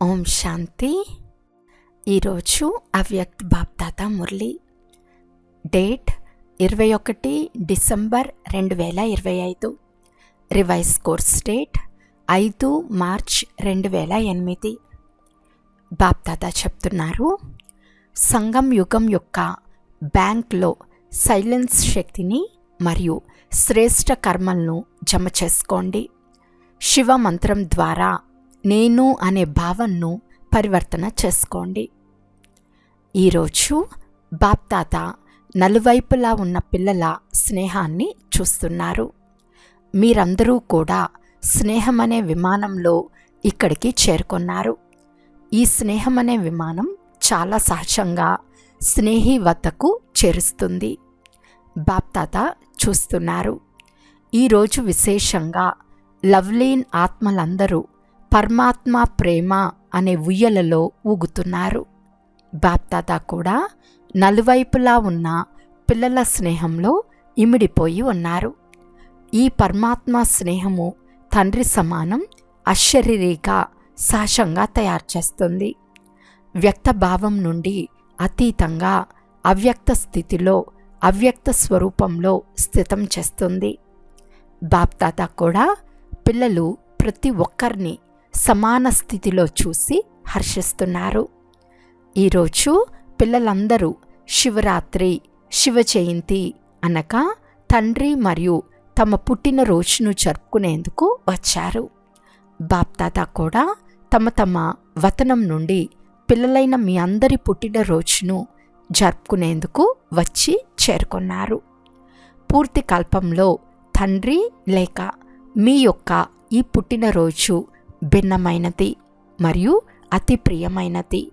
ఓం శాంతి. ఈరోజు అవ్యక్త్ బాప్దాత మురళి. డేట్ ఇరవై ఒకటి డిసెంబర్ రెండు వేల ఇరవై ఐదు. రివైజ్ కోర్స్ డేట్ ఐదు మార్చ్ రెండు వేల ఎనిమిది. బాప్దాత చెప్తున్నారు సంగం యుగం యొక్క బ్యాంక్లో సైలెన్స్ శక్తిని మరియు శ్రేష్ట కర్మలను జమ చేసుకోండి. శివ మంత్రం ద్వారా నేను అనే భావనను పరివర్తన చేసుకోండి. ఈరోజు బాప్తాత నలువైపులా ఉన్న పిల్లల స్నేహాన్ని చూస్తున్నారు. మీరందరూ కూడా స్నేహం అనే విమానంలో ఇక్కడికి చేరుకున్నారు. ఈ స్నేహం అనే విమానం చాలా సహజంగా స్నేహి వద్దకు చేరుస్తుంది. బాప్తాత చూస్తున్నారు. ఈరోజు విశేషంగా లవ్లీన్ ఆత్మలందరూ పరమాత్మ ప్రేమ అనే ఉయ్యలలో ఊగుతున్నారు. బాప్తాత కూడా నలువైపులా ఉన్న పిల్లల స్నేహంలో ఇమిడిపోయి ఉన్నారు. ఈ పరమాత్మ స్నేహము తండ్రి సమానం అశరీరిగా సాశంగా తయారు చేస్తుంది. వ్యక్త భావం నుండి అతీతంగా అవ్యక్త స్థితిలో అవ్యక్త స్వరూపంలో స్థితం చేస్తుంది. బాప్తాత కూడా పిల్లలు ప్రతి ఒక్కరిని సమాన స్థితిలో చూసి హర్షిస్తున్నారు. ఈరోజు పిల్లలందరూ శివరాత్రి శివ జయంతి అనగా తండ్రి మరియు తమ పుట్టినరోజును జరుపుకునేందుకు వచ్చారు. బాప్తాత కూడా తమ తమ వతనం నుండి పిల్లలైన మీ అందరి పుట్టినరోజును జరుపుకునేందుకు వచ్చి చేరుకున్నారు. పూర్తి కల్పంలో తండ్రి లేక మీ యొక్క ఈ పుట్టినరోజు భిన్నమైనది మరియు అతి ప్రియమైనది.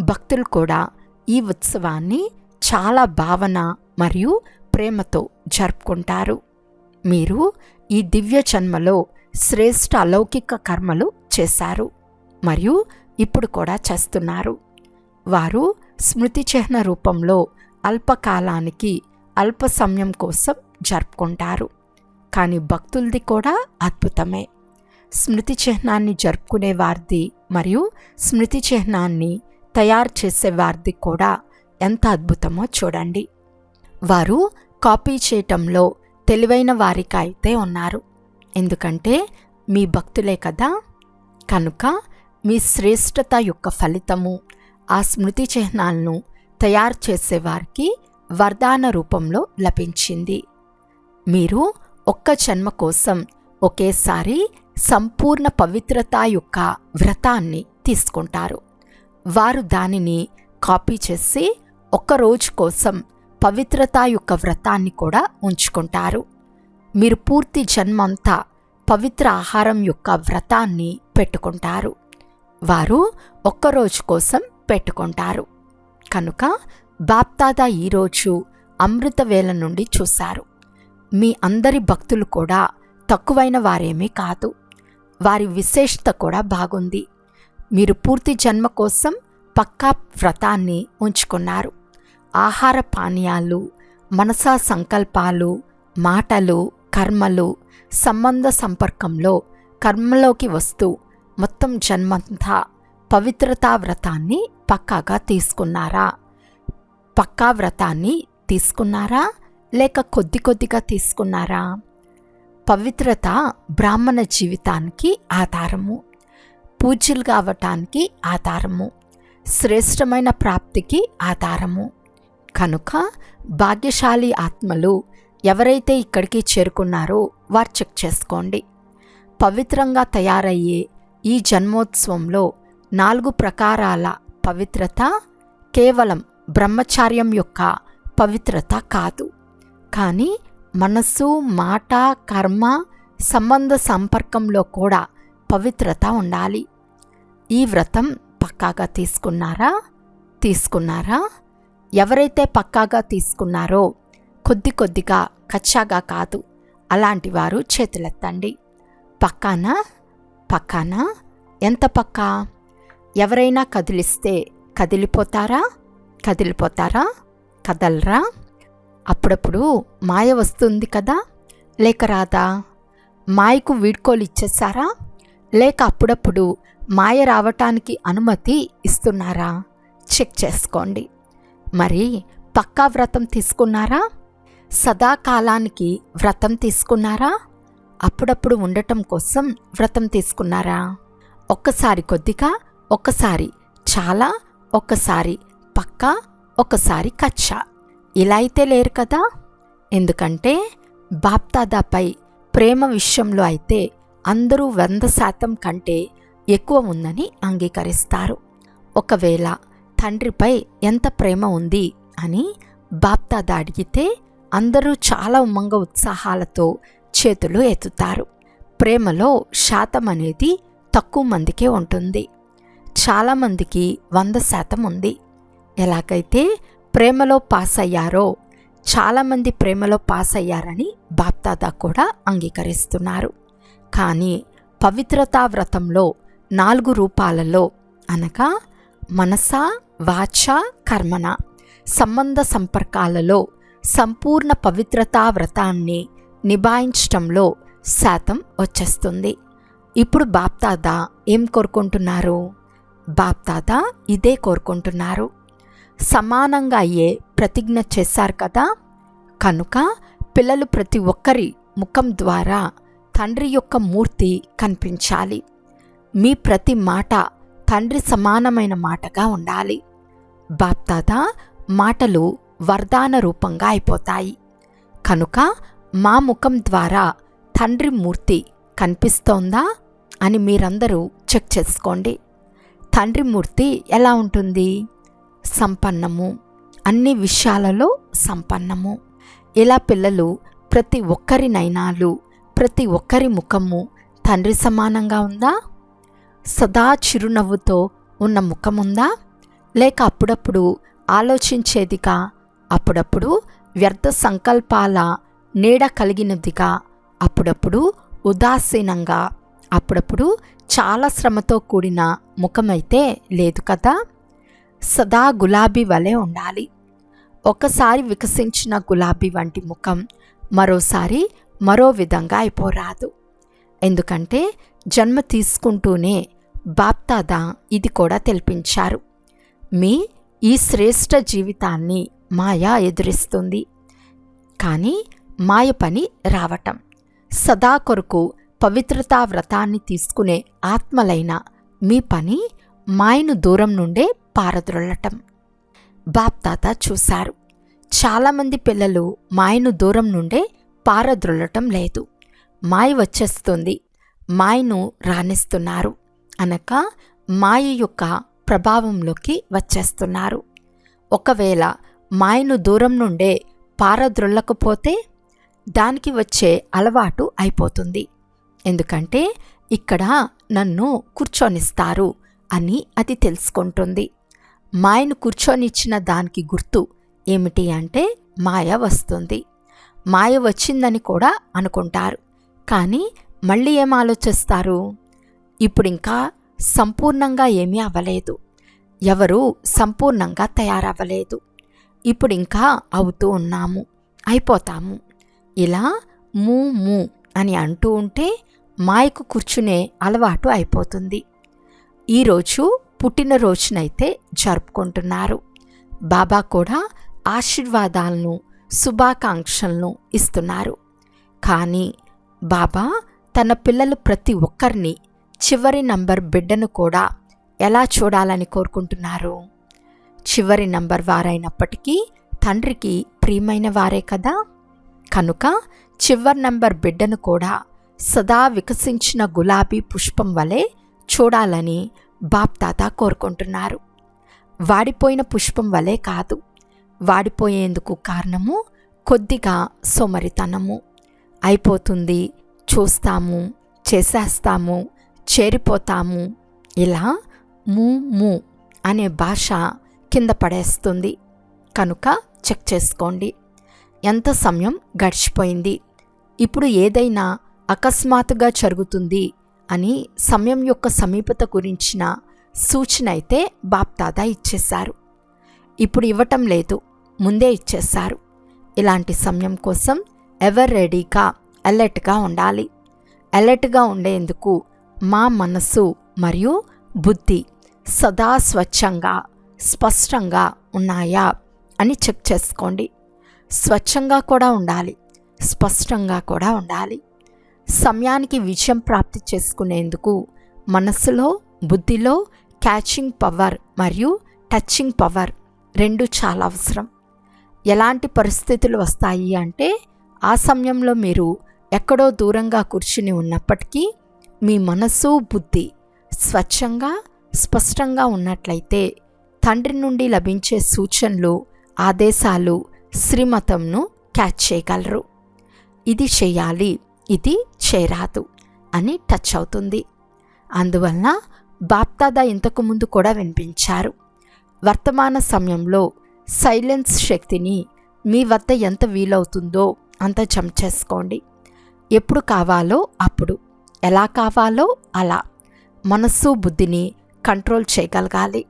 భక్తులు కూడా ఈ ఉత్సవాన్ని చాలా భావన మరియు ప్రేమతో జరుపుకుంటారు. మీరు ఈ దివ్య జన్మలో శ్రేష్ఠ అలౌకిక కర్మలు చేశారు మరియు ఇప్పుడు కూడా చేస్తున్నారు. వారు స్మృతి చిహ్న రూపంలో అల్పకాలానికి అల్ప సమయం కోసం జరుపుకుంటారు. కానీ భక్తులది కూడా అద్భుతమే. స్మృతి చిహ్నాన్ని జరుపుకునే వారిది మరియు స్మృతి చిహ్నాన్ని తయారు చేసే వారిది కూడా ఎంత అద్భుతమో చూడండి. వారు కాపీ చేయటంలో తెలివైన వారికి అయితే ఉన్నారు. ఎందుకంటే మీ భక్తులే కదా. కనుక మీ శ్రేష్టత యొక్క ఫలితము ఆ స్మృతి చిహ్నాలను తయారు చేసేవారికి వరదాన రూపంలో లభించింది. మీరు ఒక్క జన్మ కోసం ఒకేసారి సంపూర్ణ పవిత్రత యొక్క వ్రతాన్ని తీసుకుంటారు. వారు దానిని కాపీ చేసి ఒక్క రోజు కోసం పవిత్రత యొక్క వ్రతాన్ని కూడా ఉంచుకుంటారు. మీరు పూర్తి జన్మంతా పవిత్ర ఆహారం యొక్క వ్రతాన్ని పెట్టుకుంటారు. వారు ఒక్కరోజు కోసం పెట్టుకుంటారు. కనుక బాప్తాదా ఈరోజు అమృతవేల నుండి చూశారు. మీ అందరి భక్తులు కూడా తక్కువైన వారేమీ కాదు. వారి విశేషత కూడా బాగుంది. మీరు పూర్తి జన్మ కోసం పక్కా వ్రతాన్ని ఉంచుకున్నారు. ఆహార పానీయాలు మనసా సంకల్పాలు మాటలు కర్మలు సంబంధ సంపర్కంలో కర్మలోకి వస్తూ మొత్తం జన్మంతా పవిత్రతా వ్రతాన్ని పక్కాగా తీసుకున్నారా? పక్కా వ్రతాన్ని తీసుకున్నారా? లేక కొద్ది కొద్దిగా తీసుకున్నారా? పవిత్రత బ్రాహ్మణ జీవితానికి ఆధారము పూజ్యులు కావటానికి ఆధారము శ్రేష్టమైన ప్రాప్తికి ఆధారము. కనుక భాగ్యశాలి ఆత్మలు ఎవరైతే ఇక్కడికి చేరుకున్నారో వారు చెక్ చేసుకోండి. పవిత్రంగా తయారయ్యే ఈ జన్మోత్సవంలో నాలుగు ప్రకారాల పవిత్రత కేవలం బ్రహ్మచార్యం యొక్క పవిత్రత కాదు. కానీ మనస్సు మాట కర్మ సంబంధ సంపర్కంలో కూడా పవిత్రత ఉండాలి. ఈ వ్రతం పక్కాగా తీసుకున్నారా? తీసుకున్నారా? ఎవరైతే పక్కాగా తీసుకున్నారో కొద్ది కొద్దిగా కచ్చాగా కాదు అలాంటి వారు చేతులెత్తండి. పక్కానా? పక్కానా? ఎంత పక్కా? ఎవరైనా కదిలిస్తే కదిలిపోతారా? కదిలిపోతారా? కదలరా? అప్పుడప్పుడు మాయ వస్తుంది కదా? లేక రాదా? మాయకు వీడ్కోలు ఇచ్చేసారా లేక అప్పుడప్పుడు మాయ రావటానికి అనుమతి ఇస్తున్నారా? చెక్ చేసుకోండి. మరి పక్కా వ్రతం తీసుకున్నారా? సదాకాలానికి వ్రతం తీసుకున్నారా? అప్పుడప్పుడు ఉండటం కోసం వ్రతం తీసుకున్నారా? ఒక్కసారి కొద్దిగా ఒక్కసారి చాలా ఒక్కసారి పక్కా ఒకసారి కచ్చా. ఇలా అయితే లేరు కదా? ఎందుకంటే బాప్తాదాపై ప్రేమ విషయంలో అయితే అందరూ వంద శాతం కంటే ఎక్కువ ఉందని అంగీకరిస్తారు. ఒకవేళ తండ్రిపై ఎంత ప్రేమ ఉంది అని బాప్తాద అడిగితే అందరూ చాలా ఉమ్మంగ ఉత్సాహాలతో చేతులు ఎత్తుతారు. ప్రేమలో శాతం అనేది తక్కువ మందికే ఉంటుంది. చాలామందికి వంద శాతం ఉంది. ఎలాగైతే ప్రేమలో పాస్ అయ్యారో చాలామంది ప్రేమలో పాస్ అయ్యారని బాప్తాదా కూడా అంగీకరిస్తున్నారు. కానీ పవిత్రతా వ్రతంలో నాలుగు రూపాలలో అనగా మనస వాచ కర్మన సంబంధ సంపర్కాలలో సంపూర్ణ పవిత్రతా వ్రతాన్ని నిభాయించటంలో శాతం వచ్చేస్తుంది. ఇప్పుడు బాప్తాదా ఏం కోరుకుంటున్నారు? బాప్తాదా ఇదే కోరుకుంటున్నారు. సమానంగా అయ్యే ప్రతిజ్ఞ చేశారు కదా? కనుక పిల్లలు ప్రతి ఒక్కరి ముఖం ద్వారా తండ్రి యొక్క మూర్తి కనిపించాలి. మీ ప్రతి మాట తండ్రి సమానమైన మాటగా ఉండాలి. బాప్తాదా మాటలు వరదాన రూపంగా అయిపోతాయి. కనుక మా ముఖం ద్వారా తండ్రి మూర్తి కనిపిస్తోందా అని మీరందరూ చెక్ చేసుకోండి. తండ్రి మూర్తి ఎలా ఉంటుంది? సంపన్నము. అన్ని విషయాలలో సంపన్నము. ఇలా పిల్లలు ప్రతి ఒక్కరి నయనాలు ప్రతి ఒక్కరి ముఖము తండ్రి సమానంగా ఉందా? సదా చిరునవ్వుతో ఉన్న ముఖముందా? లేక అప్పుడప్పుడు ఆలోచించేదిగా అప్పుడప్పుడు వ్యర్థ సంకల్పాల నీడ కలిగినదిగా అప్పుడప్పుడు ఉదాసీనంగా? అప్పుడప్పుడు చాలా శ్రమతో కూడిన ముఖమైతే లేదు కదా? సదా గులాబీ వలె ఉండాలి. ఒకసారి వికసించిన గులాబీ వంటి ముఖం మరోసారి మరో విధంగా అయిపోరాదు. ఎందుకంటే జన్మ తీసుకుంటూనే బాప్తాదా ఇది కూడా తెలిపించారు. మీ ఈ శ్రేష్ఠ జీవితాన్ని మాయ ఎదురిస్తుంది. కానీ మాయ పని రావటం. సదా కొరకు పవిత్రతా వ్రతాన్ని తీసుకునే ఆత్మలైన మీ పని మాయను దూరం నుండే పారద్రొల్లటం బాప్తాత చూశారు. చాలామంది పిల్లలు మాయను దూరం నుండే పారద్రొల్లటం లేదు. మాయ వచ్చేస్తుంది. మాయను రాణిస్తున్నారు అనక మాయ యొక్క ప్రభావంలోకి వచ్చేస్తున్నారు. ఒకవేళ మాయను దూరం నుండే పారద్రొల్లకపోతే దానికి వచ్చే అలవాటు అయిపోతుంది. ఎందుకంటే ఇక్కడ నన్ను కూర్చొనిస్తారు అని అది తెలుసుకుంటుంది. మాయను కూర్చొనిచ్చిన దానికి గుర్తు ఏమిటి అంటే మాయ వస్తుంది. మాయ వచ్చిందని కూడా అనుకుంటారు. కానీ మళ్ళీ ఏం ఆలోచిస్తారు? ఇప్పుడు ఇంకా సంపూర్ణంగా ఏమీ అవ్వలేదు. ఎవరు సంపూర్ణంగా తయారవ్వలేదు. ఇప్పుడు ఇంకా అవుతూ ఉన్నాము. అయిపోతాము. ఇలా మూ మూ అని అంటూ ఉంటే మాయకు కూర్చునే అలవాటు అయిపోతుంది. ఈరోజు పుట్టినరోజునైతే జరుపుకుంటున్నారు. బాబా కూడా ఆశీర్వాదాలను శుభాకాంక్షలను ఇస్తున్నారు. కానీ బాబా తన పిల్లలు ప్రతి ఒక్కరిని చివరి నంబర్ బిడ్డను కూడా ఎలా చూడాలని కోరుకుంటున్నారు? చివరి నంబర్ వారైనప్పటికీ తండ్రికి ప్రియమైన వారే కదా? కనుక చివరి నంబర్ బిడ్డను కూడా సదా వికసించిన గులాబీ పుష్పం వలె చూడాలని బాప్తాత కోరుకుంటున్నారు. వాడిపోయిన పుష్పం వలె కాదు వాడిపోయేందుకు కారణము కొద్దిగా సోమరితనము. అయిపోతుంది చూస్తాము చేసేస్తాము చేరిపోతాము. ఇలా మూ మూ అనే భాష కింద పడేస్తుంది. కనుక చెక్ చేసుకోండి. ఎంత సమయం గడిచిపోయింది? ఇప్పుడు ఏదైనా అకస్మాత్తుగా జరుగుతుంది అని సమయం యొక్క సమీపత గురించిన సూచన అయితే బాప్దాదా ఇచ్చేశారు. ఇప్పుడు ఇవ్వటం లేదు ముందే ఇచ్చేశారు. ఇలాంటి సమయం కోసం ఎవర్ రెడీగా అలర్ట్గా ఉండాలి? అలర్ట్గా ఉండేందుకు మా మనసు మరియు బుద్ధి సదా స్వచ్ఛంగా స్పష్టంగా ఉన్నాయా అని చెక్ చేసుకోండి. స్వచ్ఛంగా కూడా ఉండాలి స్పష్టంగా కూడా ఉండాలి. సమయానికి విజయం ప్రాప్తి చేసుకునేందుకు మనస్సులో బుద్ధిలో క్యాచింగ్ పవర్ మరియు టచింగ్ పవర్ రెండు చాలా అవసరం. ఎలాంటి పరిస్థితులు వస్తాయి అంటే ఆ సమయంలో మీరు ఎక్కడో దూరంగా కూర్చుని ఉన్నప్పటికీ మీ మనస్సు బుద్ధి స్వచ్ఛంగా స్పష్టంగా ఉన్నట్లయితే తండ్రి నుండి లభించే సూచనలు ఆదేశాలు శ్రీమతంను క్యాచ్ చేయగలరు. ఇది చేయాలి. ఇది చేరాదు అని టచ్ అవుతుంది. అందువలన బాప్తాద ఇంతకు ముందు కూడా వినిపించారు. వర్తమాన సమయంలో సైలెన్స్ శక్తిని మీ వద్ద ఎంత వీలవుతుందో అంత జమ చేసుకోండి. ఎప్పుడు కావాలో అప్పుడు ఎలా కావాలో అలా. మనస్సు బుద్ధిని కంట్రోల్ చేయగలగాలి.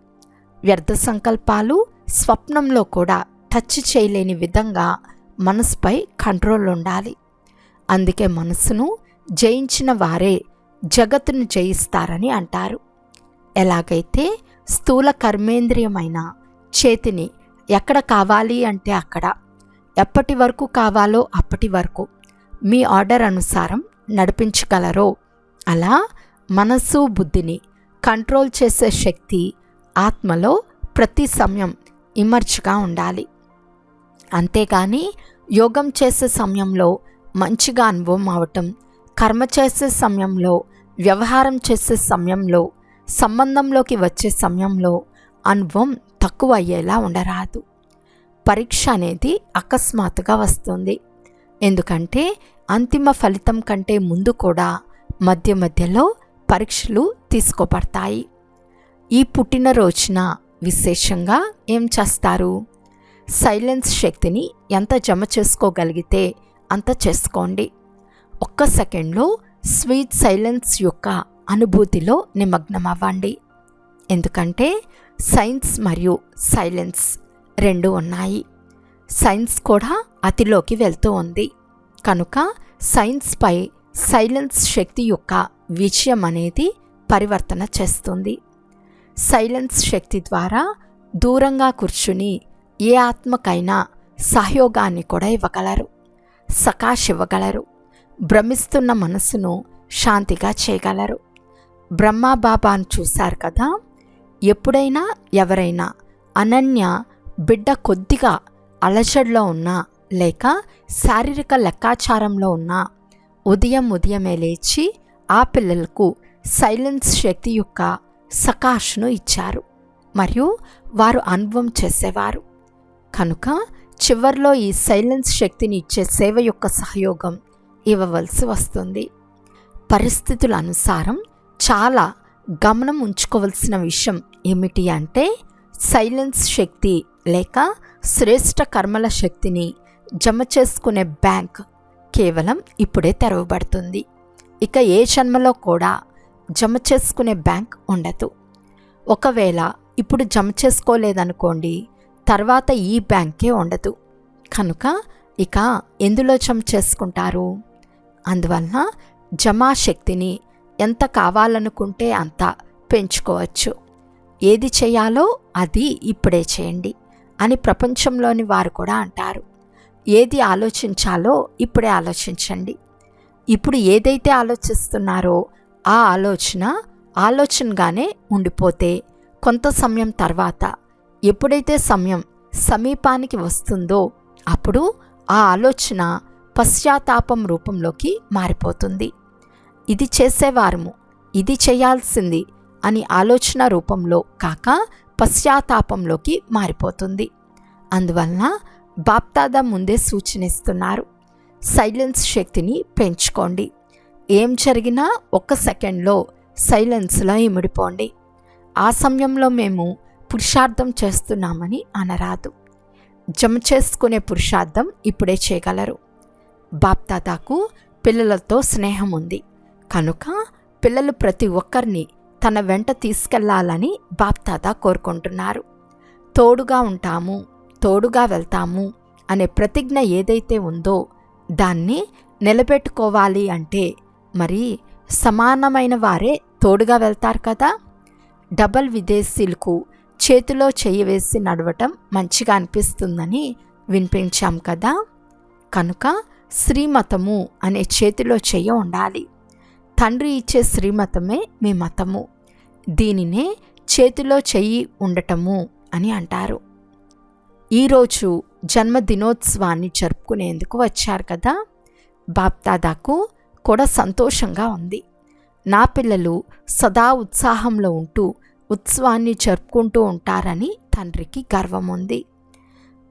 వ్యర్థ సంకల్పాలు స్వప్నంలో కూడా టచ్ చేయలేని విధంగా మనసుపై కంట్రోల్ ఉండాలి. అందుకే మనసును జయించిన వారే జగత్తును జయిస్తారని అంటారు. ఎలాగైతే స్థూల కర్మేంద్రియమైన చేతిని ఎక్కడ కావాలి అంటే అక్కడ ఎప్పటి వరకు కావాలో అప్పటి వరకు మీ ఆర్డర్ అనుసారం నడిపించగలరో అలా మనస్సు బుద్ధిని కంట్రోల్ చేసే శక్తి ఆత్మలో ప్రతి సమయం ఇమర్చిగా ఉండాలి. అంతేగాని యోగం చేసే సమయంలో మంచిగా అనుభవం అవటం కర్మ చేసే సమయంలో వ్యవహారం చేసే సమయంలో సంబంధంలోకి వచ్చే సమయంలో అనుభవం తక్కువ అయ్యేలా ఉండరాదు. పరీక్ష అనేది అకస్మాత్తుగా వస్తుంది. ఎందుకంటే అంతిమ ఫలితం కంటే ముందు కూడా మధ్య మధ్యలో పరీక్షలు తీసుకోబడతాయి. ఈ పుట్టినరోజున విశేషంగా ఏం చేస్తారు? సైలెన్స్ శక్తిని ఎంత జమ చేసుకోగలిగితే అంత చేసుకోండి. ఒక్క సెకండ్లో స్వీట్ సైలెన్స్ యొక్క అనుభూతిలో నిమగ్నం అవ్వండి ఎందుకంటే సైన్స్ మరియు సైలెన్స్ రెండు ఉన్నాయి. సైన్స్ కూడా అతిలోకి వెళ్తూ ఉంది. కనుక సైన్స్పై సైలెన్స్ శక్తి యొక్క విజయం అనేది పరివర్తన చేస్తుంది. సైలెన్స్ శక్తి ద్వారా దూరంగా కూర్చుని ఏ ఆత్మకైనా సహయోగాన్ని కూడా ఇవ్వగలరు. సకాష్ ఇవ్వగలరు భ్రమిస్తున్న మనసును శాంతిగా చేయగలరు. బ్రహ్మాబాబాను చూశారు కదా? ఎప్పుడైనా ఎవరైనా అనన్య బిడ్డ కొద్దిగా అలజడిలో ఉన్నా లేక శారీరక లెక్కాచారంలో ఉన్నా ఉదయం ఉదయమే లేచి ఆ పిల్లలకు సైలెన్స్ శక్తి యొక్క సకాష్ను ఇచ్చారు. మరియు వారు అనుభవం చేసేవారు. కనుక చివర్లో ఈ సైలెన్స్ శక్తిని ఇచ్చే సేవ యొక్క సహయోగం ఇవ్వవలసి వస్తుంది. పరిస్థితుల అనుసారం చాలా గమనం ఉంచుకోవలసిన విషయం ఏమిటి అంటే సైలెన్స్ శక్తి లేక శ్రేష్ట కర్మల శక్తిని జమ చేసుకునే బ్యాంక్ కేవలం ఇప్పుడే తెరవబడుతుంది. ఇక ఏ జన్మలో కూడా జమ చేసుకునే బ్యాంక్ ఉండదు. ఒకవేళ ఇప్పుడు జమ చేసుకోలేదనుకోండి తర్వాత ఈ బ్యాంకే ఉండదు. కనుక ఇక ఎందులో జమ చేసుకుంటారు? అందువలన జమా శక్తిని ఎంత కావాలనుకుంటే అంత పెంచుకోవచ్చు. ఏది చేయాలో అది ఇప్పుడే చేయండి అని ప్రపంచంలోని వారు కూడా అంటారు. ఏది ఆలోచించాలో ఇప్పుడే ఆలోచించండి. ఇప్పుడు ఏదైతే ఆలోచిస్తున్నారో ఆ ఆలోచన ఆలోచనగానే ఉండిపోతే కొంత సమయం తర్వాత ఎప్పుడైతే సమయం సమీపానికి వస్తుందో అప్పుడు ఆ ఆలోచన పశ్చాత్తాపం రూపంలోకి మారిపోతుంది. ఇది చేసేవారము ఇది చేయాల్సింది అని ఆలోచన రూపంలో కాక పశ్చాత్తాపంలోకి మారిపోతుంది. అందువలన బాప్తాదా ముందే సూచనిస్తున్నారు సైలెన్స్ శక్తిని పెంచుకోండి. ఏం జరిగినా ఒక్క సెకండ్లో సైలెన్స్లో ఇమిడిపోండి. ఆ సమయంలో మేము పురుషార్థం చేస్తున్నామని అనరాదు. జమ చేసుకునే పురుషార్థం ఇప్పుడే చేయగలరు. బాప్దాదాకు పిల్లలతో స్నేహం ఉంది. కనుక పిల్లలు ప్రతి ఒక్కరిని తన వెంట తీసుకెళ్ళాలని బాప్దాదా కోరుకుంటున్నారు. తోడుగా ఉంటాము తోడుగా వెళ్తాము అనే ప్రతిజ్ఞ ఏదైతే ఉందో దాన్ని నిలబెట్టుకోవాలి అంటే మరి సమానమైన వారే తోడుగా వెళ్తారు కదా. డబల్ విదేశీలకు చేతిలో చెయ్యి వేసి నడవటం మంచిగా అనిపిస్తుందని వినిపించాం కదా. కనుక శ్రీమతము అనే చేతిలో చెయ్యి ఉండాలి. తండ్రి ఇచ్చే శ్రీమతమే మీ మతము. దీనినే చేతిలో చెయ్యి ఉండటము అని అంటారు. ఈరోజు జన్మదినోత్సవాన్ని జరుపుకునేందుకు వచ్చారు కదా. బాప్దాదాకు కూడా సంతోషంగా ఉంది. నా పిల్లలు సదా ఉత్సాహంలో ఉంటూ ఉత్సవాన్ని జరుపుకుంటూ ఉంటారని తండ్రికి గర్వం ఉంది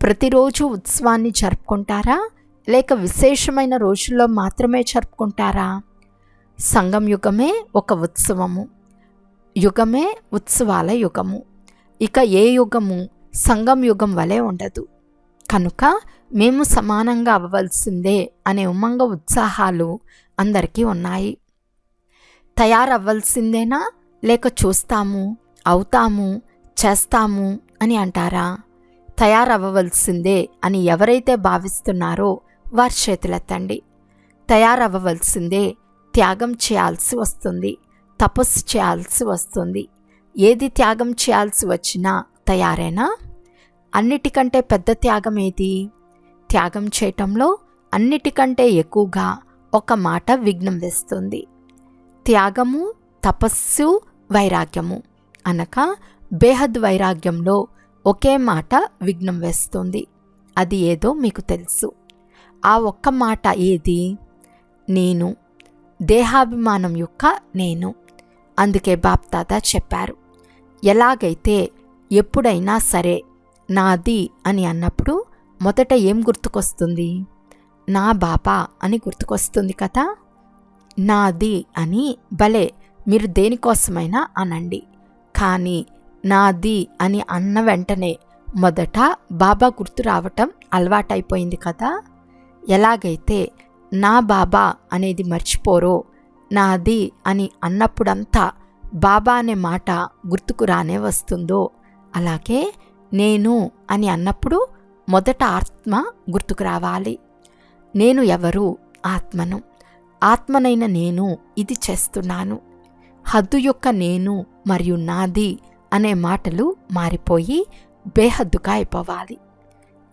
ప్రతిరోజు ఉత్సవాన్ని జరుపుకుంటారా? లేక విశేషమైన రోజుల్లో మాత్రమే జరుపుకుంటారా? సంగం యుగమే ఒక ఉత్సవము. యుగమే ఉత్సవాల యుగము. ఇక ఏ యుగము సంగం యుగం వలె ఉండదు. కనుక మేము సమానంగా అవ్వవలసిందే అనే ఉమంగ ఉత్సాహాలు అందరికీ ఉన్నాయి. తయారవ్వాల్సిందేనా? లేక చూస్తాము? అవుతాము చేస్తాము అని అంటారా? తయారవ్వవలసిందే అని ఎవరైతే భావిస్తున్నారో వారి చేతులెత్తండి. తయారవ్వవలసిందే త్యాగం చేయాల్సి వస్తుంది తపస్సు చేయాల్సి వస్తుంది. ఏది త్యాగం చేయాల్సి వచ్చినా తయారేనా? అన్నిటికంటే పెద్ద త్యాగం ఏది? త్యాగం చేయటంలో అన్నిటికంటే ఎక్కువగా ఒక మాట విఘ్నం వేస్తుంది. త్యాగము తపస్సు వైరాగ్యము. అనగా బేహద్ వైరాగ్యంలో ఒకే మాట విఘ్నం వేస్తుంది. అది ఏదో మీకు తెలుసు. ఆ ఒక్క మాట ఏది? నేను. దేహాభిమానం యొక్క నేను. అందుకే బాప్తాత చెప్పారు. ఎలాగైతే ఎప్పుడైనా సరే నాది అని అన్నప్పుడు మొదట ఏం గుర్తుకొస్తుంది? నా బాపా అని గుర్తుకొస్తుంది కదా? నాది అని భలే మీరు దేనికోసమైనా అనండి. కానీ నాది అని అన్న వెంటనే మొదట బాబా గుర్తు రావటం అలవాటైపోయింది కదా. ఎలాగైతే నా బాబా అనేది మర్చిపోరో నాది అని అన్నప్పుడంతా బాబా అనే మాట గుర్తుకు రానే వస్తుందో అలాగే నేను అని అన్నప్పుడు మొదట ఆత్మ గుర్తుకు రావాలి. నేను ఎవరు? ఆత్మను. ఆత్మనైన నేను ఇది చేస్తున్నాను. హద్దు యొక్క నేను మరియు నాది అనే మాటలు మారిపోయి బేహద్దుగా అయిపోవాలి.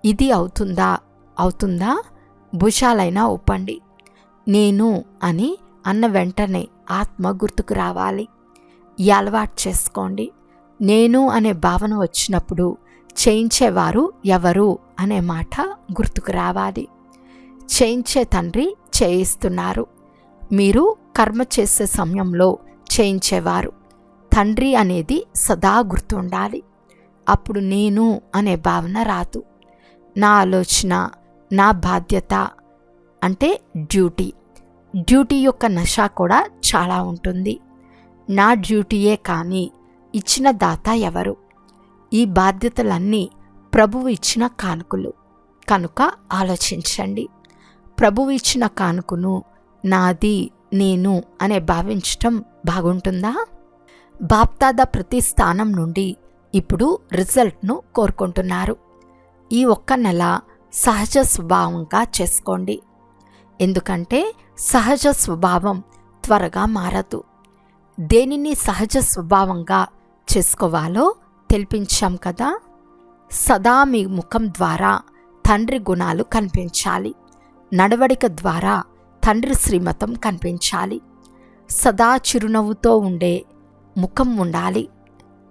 ఇది అవుతుందా? అవుతుందా? భుషాలైనా ఒప్పండి నేను అని అన్న వెంటనే ఆత్మ గుర్తుకు రావాలి. ఈ అలవాటు చేసుకోండి. నేను అనే భావన వచ్చినప్పుడు చేయించేవారు ఎవరు అనే మాట గుర్తుకు రావాలి. చేయించే తండ్రి చేయిస్తున్నారు. మీరు కర్మ చేసే సమయంలో చేయించేవారు తండ్రి అనేది సదా గుర్తుండాలి. అప్పుడు నేను అనే భావన రాదు. నా ఆలోచన నా బాధ్యత అంటే డ్యూటీ. డ్యూటీ యొక్క నష కూడా చాలా ఉంటుంది. నా డ్యూటీయే కానీ ఇచ్చిన దాత ఎవరు? ఈ బాధ్యతలన్నీ ప్రభువు ఇచ్చిన కానుకలు. కనుక ఆలోచించండి. ప్రభువు ఇచ్చిన కానుకను నాది నేను అనే భావించటం బాగుంటుందా? బాప్తాద ప్రతి స్థానం నుండి ఇప్పుడు రిజల్ట్ను కోరుకుంటున్నారు. ఈ ఒక్క నెల సహజ స్వభావంగా చేసుకోండి. ఎందుకంటే సహజ స్వభావం త్వరగా మారదు. దేనిని సహజ స్వభావంగా చేసుకోవాలో తెలిపించాం కదా? సదా మీ ముఖం ద్వారా తండ్రి గుణాలు కనిపించాలి. నడవడిక ద్వారా తండ్రి శ్రీమతం కనిపించాలి. సదా చిరునవ్వుతో ఉండే ముఖం ఉండాలి.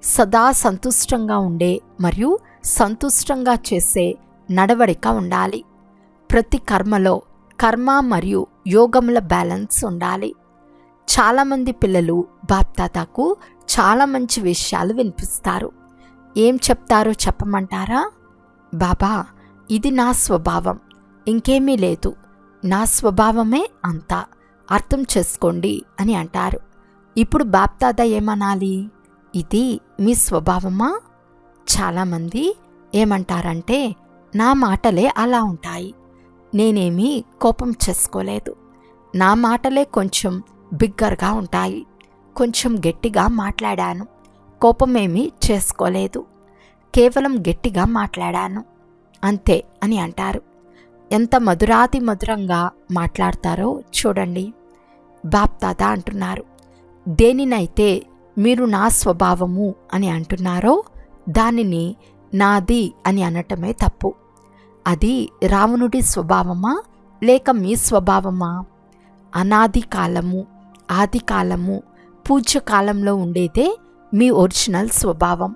సదా సంతుష్టంగా ఉండే మరియు సంతుష్టంగా చేసే నడవడిక ఉండాలి. ప్రతి కర్మలో కర్మ మరియు యోగముల బ్యాలెన్స్ ఉండాలి. చాలామంది పిల్లలు బాప్తాతాకు చాలా మంచి విషయాలు వినిపిస్తారు. ఏం చెప్తారో చెప్పమంటారా? బాబా ఇది నా స్వభావం. ఇంకేమీ లేదు. నా స్వభావమే అంతా. అర్థం చేసుకోండి అని అంటారు. ఇప్పుడు బాప్తాద ఏమనాలి? ఇది మీ స్వభావమా? చాలామంది ఏమంటారంటే నా మాటలే అలా ఉంటాయి. నేనేమీ కోపం చేసుకోలేదు. నా మాటలే కొంచెం బిగ్గరగా ఉంటాయి. కొంచెం గట్టిగా మాట్లాడాను. కోపమేమీ చేసుకోలేదు. కేవలం గట్టిగా మాట్లాడాను. అంతే అని అంటారు. ఎంత మధురాతి మధురంగా మాట్లాడతారో చూడండి. బాప్దాదా అంటున్నారు. దేనినైతే మీరు నా స్వభావము అని అంటున్నారో దానిని నాది అని అనటమే తప్పు. అది రావణుడి స్వభావమా? లేక మీ స్వభావమా? అనాది కాలము ఆది కాలము పూజ్య కాలంలో ఉండేదే మీ ఒరిజినల్ స్వభావం.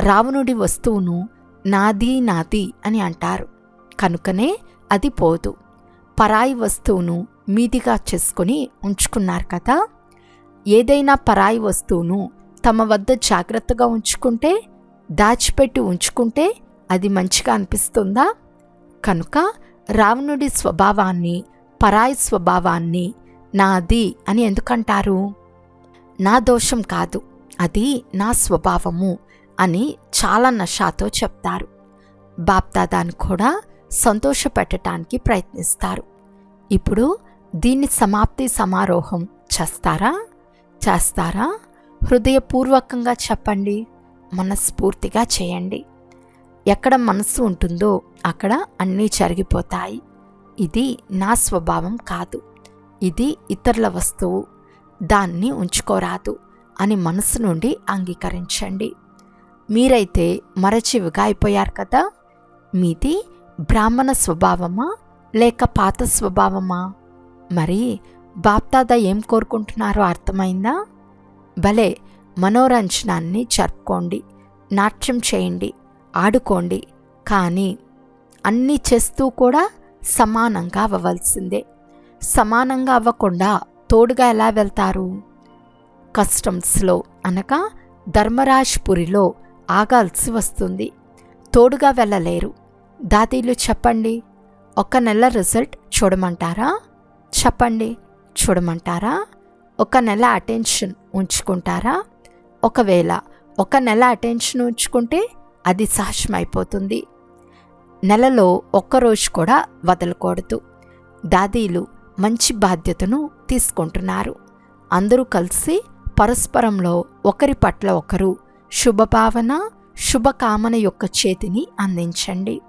రావణుడి వస్తువును నాది నాది అని అంటారు. కనుకనే అది పోదు. పరాయి వస్తువును మీదిగా చేసుకొని ఉంచుకున్నారు కదా? ఏదైనా పరాయి వస్తువును తమ వద్ద జాగ్రత్తగా ఉంచుకుంటే దాచిపెట్టి ఉంచుకుంటే అది మంచిగా అనిపిస్తుందా? కనుక రావణుడి స్వభావాన్ని పరాయి స్వభావాన్ని నాది అని ఎందుకంటారు? నా దోషం కాదు అది నా స్వభావము అని చాలా నషాతో చెప్తారు. బాప్దాదాను కూడా సంతోషపెట్టడానికి ప్రయత్నిస్తారు. ఇప్పుడు దీన్ని సమాప్తి సమారోహం చేస్తారా? చేస్తారా? హృదయపూర్వకంగా చెప్పండి. మనస్ఫూర్తిగా చేయండి. ఎక్కడ మనస్సు ఉంటుందో అక్కడ అన్నీ జరిగిపోతాయి. ఇది నా స్వభావం కాదు. ఇది ఇతరుల వస్తువు. దాన్ని ఉంచుకోరాదు అని మనసు నుండి అంగీకరించండి. మీరైతే మరచివిగా అయిపోయారు కదా? మీది బ్రాహ్మణ స్వభావమా లేక పాత స్వభావమా? మరి బాప్తాద ఏం కోరుకుంటున్నారో అర్థమైందా? భలే మనోరంజనాన్ని జరుపుకోండి నాట్యం చేయండి ఆడుకోండి కానీ అన్నీ చేస్తూ కూడా సమానంగా అవ్వవలసిందే. సమానంగా అవ్వకుండా తోడుగా ఎలా వెళ్తారు? కస్టమ్స్లో అనగా ధర్మరాజ్పురిలో ఆగాల్సి వస్తుంది. తోడుగా వెళ్ళలేరు. దాదీలు చెప్పండి. ఒక నెల రిజల్ట్ చూడమంటారా? చెప్పండి. చూడమంటారా? ఒక నెల అటెన్షన్ ఉంచుకుంటారా? ఒకవేళ ఒక నెల అటెన్షన్ ఉంచుకుంటే అది సహజమైపోతుంది. నెలలో ఒక్కరోజు కూడా వదలకూడదు. దాదీలు మంచి బాధ్యతను తీసుకుంటున్నారు. అందరూ కలిసి పరస్పరంలో ఒకరి పట్ల ఒకరు శుభభావన శుభకామన యొక్క చేతిని అందించండి.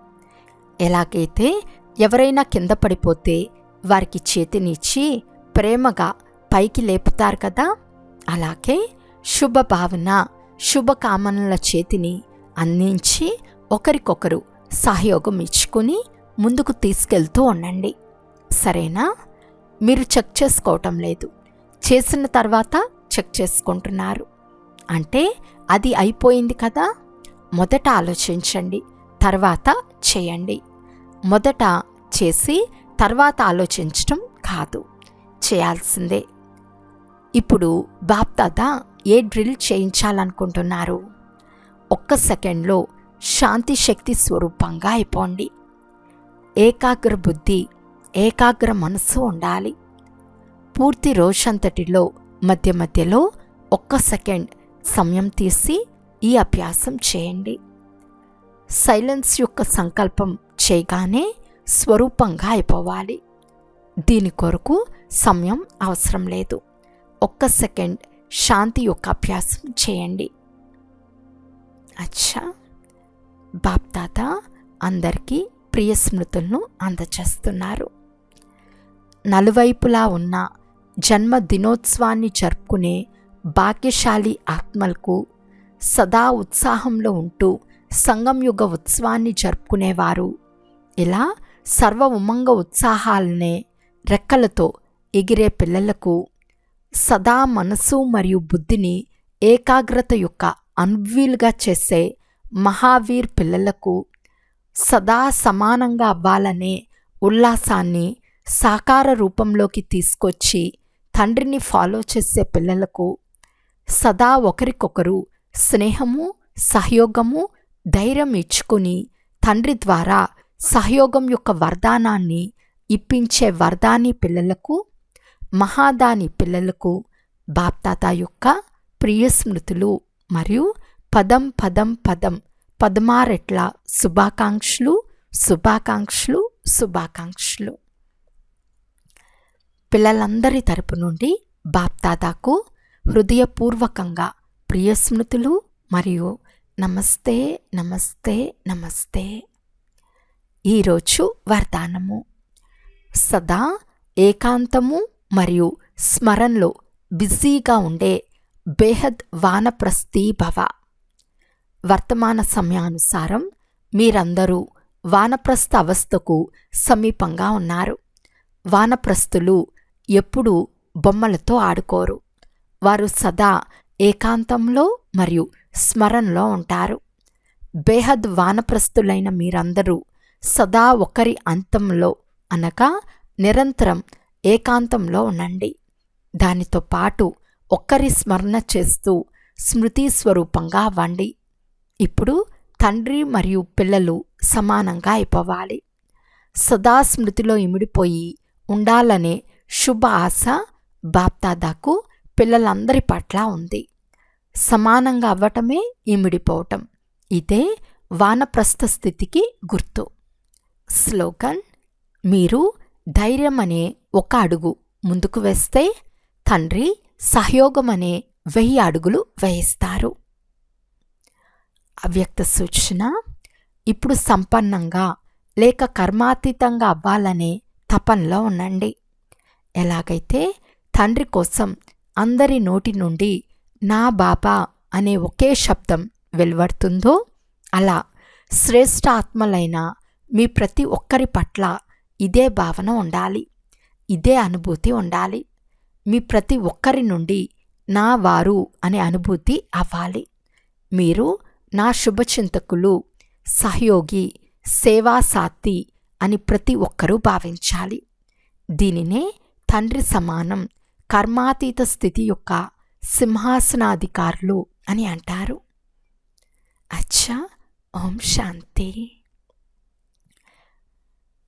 ఎలాగైతే ఎవరైనా కింద పడిపోతే వారికి చేతినిచ్చి ప్రేమగా పైకి లేపుతారు కదా అలాగే శుభభావన శుభకామనల చేతిని అందించి ఒకరికొకరు సహయోగం ఇచ్చుకుని ముందుకు తీసుకెళ్తూ ఉండండి. సరేనా? మీరు చెక్ చేసుకోవటం లేదు. చేసిన తర్వాత చెక్ చేసుకుంటున్నారు. అంటే అది అయిపోయింది కదా? మొదట ఆలోచించండి. తర్వాత చేయండి. మొదట చేసి తర్వాత ఆలోచించటం కాదు. చేయాల్సిందే. ఇప్పుడు బాప్దాదా ఏ డ్రిల్ చేయించాలనుకుంటున్నారు? ఒక్క సెకండ్లో శాంతి శక్తి స్వరూపంగా అయిపోండి. ఏకాగ్ర బుద్ధి ఏకాగ్ర మనసు ఉండాలి. పూర్తి రోజంతటిలో మధ్య మధ్యలో ఒక్క సెకండ్ సమయం తీసి ఈ అభ్యాసం చేయండి. సైలెన్స్ యొక్క సంకల్పం చేయగానే స్వరూపంగా అయిపోవాలి. దీని కొరకు సమయం అవసరం లేదు. ఒక్క సెకండ్ శాంతి యొక్క అభ్యాసం చేయండి. అచ్చా! బాప్తాత అందరికీ ప్రియ స్మృతులను అందచేస్తున్నారు. నలువైపులా ఉన్న జన్మ దినోత్సవాన్ని జరుపుకునే భాగ్యశాలి ఆత్మలకు సదా ఉత్సాహంలో ఉంటూ సంగం యుగ ఉత్సవాన్ని జరుపుకునేవారు. ఇలా సర్వ ఉమంగ ఉత్సాహాలనే రెక్కలతో ఎగిరే పిల్లలకు సదా మనసు మరియు బుద్ధిని ఏకాగ్రత యొక్క అన్వీలుగా చేసే మహావీర్ పిల్లలకు సదా సమానంగా అవ్వాలనే ఉల్లాసాన్ని సాకార రూపంలోకి తీసుకొచ్చి తండ్రిని ఫాలో చేసే పిల్లలకు సదా ఒకరికొకరు స్నేహము సహయోగము ధైర్యం ఇచ్చుకుని తండ్రి ద్వారా సహయోగం యొక్క వరదానాన్ని ఇప్పించే వరదాని పిల్లలకు మహాదాని పిల్లలకు బాప్తాత యొక్క ప్రియ స్మృతులు మరియు పదం పదం పదం పదమారెట్ల శుభాకాంక్షలు శుభాకాంక్షలు శుభాకాంక్షలు. పిల్లలందరి తరపు నుండి బాప్తాదాకు హృదయపూర్వకంగా ప్రియస్మృతులు మరియు నమస్తే నమస్తే నమస్తే. ఈరోజు వర్ధానము సదా ఏకాంతము మరియు స్మరణలో బిజీగా ఉండే బేహద్ వానప్రస్థీ భవ. వర్తమాన సమయానుసారం మీరందరూ వానప్రస్థ అవస్థకు సమీపంగా ఉన్నారు. వానప్రస్థులు ఎప్పుడూ బొమ్మలతో ఆడుకోరు. వారు సదా ఏకాంతంలో మరియు స్మరణలో ఉంటారు. బేహద్ వానప్రస్తులైన మీరందరూ సదా ఒకరి అంతంలో అనగా నిరంతరం ఏకాంతంలో ఉండండి. దానితో పాటు ఒక్కరి స్మరణ చేస్తూ స్మృతి స్వరూపంగా అవ్వండి. ఇప్పుడు తండ్రి మరియు పిల్లలు సమానంగా అయిపోవాలి. సదా స్మృతిలో ఇమిడిపోయి ఉండాలనే శుభ ఆశ బాప్తాదాకు పిల్లలందరి పట్ల ఉంది. సమానంగా అవ్వటమే ఇమిడిపోవటం ఇదే వానప్రస్థ స్థితికి గుర్తు. స్లోగన్ మీరు ధైర్యం అనే ఒక అడుగు ముందుకు వేస్తే తండ్రి సహయోగం అనే వెయ్యి అడుగులు వేయిస్తారు. అవ్యక్త సూచన ఇప్పుడు సంపన్నంగా లేక కర్మాతీతంగా అవ్వాలనే తపనలో ఉండండి. ఎలాగైతే తండ్రి కోసం అందరి నోటి నుండి నా బాబా అనే ఒకే శబ్దం వెలువడుతుందో అలా శ్రేష్ఠ ఆత్మలైన మీ ప్రతి ఒక్కరి పట్ల ఇదే భావన ఉండాలి ఇదే అనుభూతి ఉండాలి. మీ ప్రతి ఒక్కరి నుండి నా వారు అనే అనుభూతి అవ్వాలి. మీరు నా శుభచింతకులు సహయోగి సేవాసాత్తి అని ప్రతి ఒక్కరూ భావించాలి. దీనినే తండ్రి సమానం కర్మాతీత స్థితి యొక్క సింహాసనాధికారులు అని అంటారు. అచ్చా ఓం శాంతి.